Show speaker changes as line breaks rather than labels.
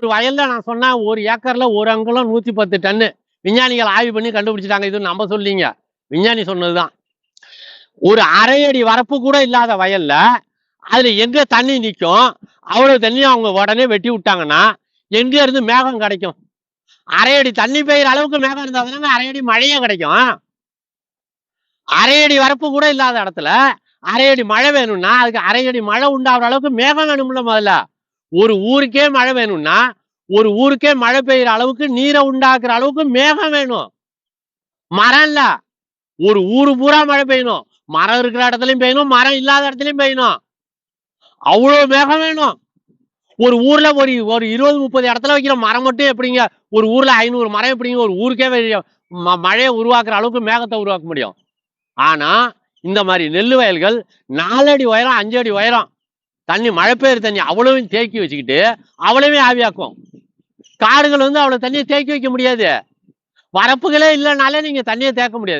ஒரு வயல்ல நான் சொன்னேன் ஒரு ஏக்கர்ல ஒரு அங்குலம் நூத்தி பத்து டன்னு விஞ்ஞானிகள் ஆய்வு பண்ணி கண்டுபிடிச்சிட்டாங்க இது நம்ம சொல்லிங்க. விஞ்ஞானி சொன்னதுதான். ஒரு அரை அடி வரப்பு கூட இல்லாத வயல்ல அதுல எங்க தண்ணி நிக்கும்? அவ்வளவு தண்ணி அவங்க உடனே வெட்டி விட்டாங்கன்னா எங்க இருந்து மேகம் கிடைக்கும்? அரை அடி தண்ணி பெய்யுற அளவுக்கு மேகம் இருந்தா தானே அரை அடி மழையே கிடைக்கும்? அரை அடி வரப்பு கூட இல்லாத இடத்துல அரை அடி மழை வேணும்னா அதுக்கு அரை அடி மழை உண்டாகிற அளவுக்கு மேகம் வேணும்ல முதல்ல. ஒரு ஊருக்கே மழை வேணும்னா ஒரு ஊருக்கே மழை பெய்யற அளவுக்கு நீரை உண்டாக்குற அளவுக்கு மேகம் வேணும். மரம் இல்ல. ஒரு ஊரு பூரா மழை பெய்யணும். மரம் இருக்கிற இடத்துலயும் பெய்யணும் மரம் இல்லாத இடத்துலயும் பெய்யணும். அவ்வளவு மேகம் வேணும். ஒரு ஊர்ல ஒரு ஒரு இருபது முப்பது இடத்துல வைக்கிற மரம் மட்டும் எப்படிங்க? ஒரு ஊர்ல ஐநூறு மரம் எப்படிங்க? ஒரு ஊருக்கே ம- மழையை உருவாக்குற அளவுக்கு மேகத்தை உருவாக்க முடியும். ஆனா இந்த மாதிரி நெல் வயல்கள் நாலடி உயரம் அஞ்சு அடி உயரம். தண்ணி மழை பெய்யுற தண்ணி அவ்வளவையும் தேக்கி வச்சுக்கிட்டு அவ்வளவே ஆவியாக்கும். காடுகள் வந்து அவ்வளவு தண்ணியை தேக்கி வைக்க முடியாது. வரப்புகளே இல்லைனாலே நீங்க தண்ணியை தேக்க முடியாது.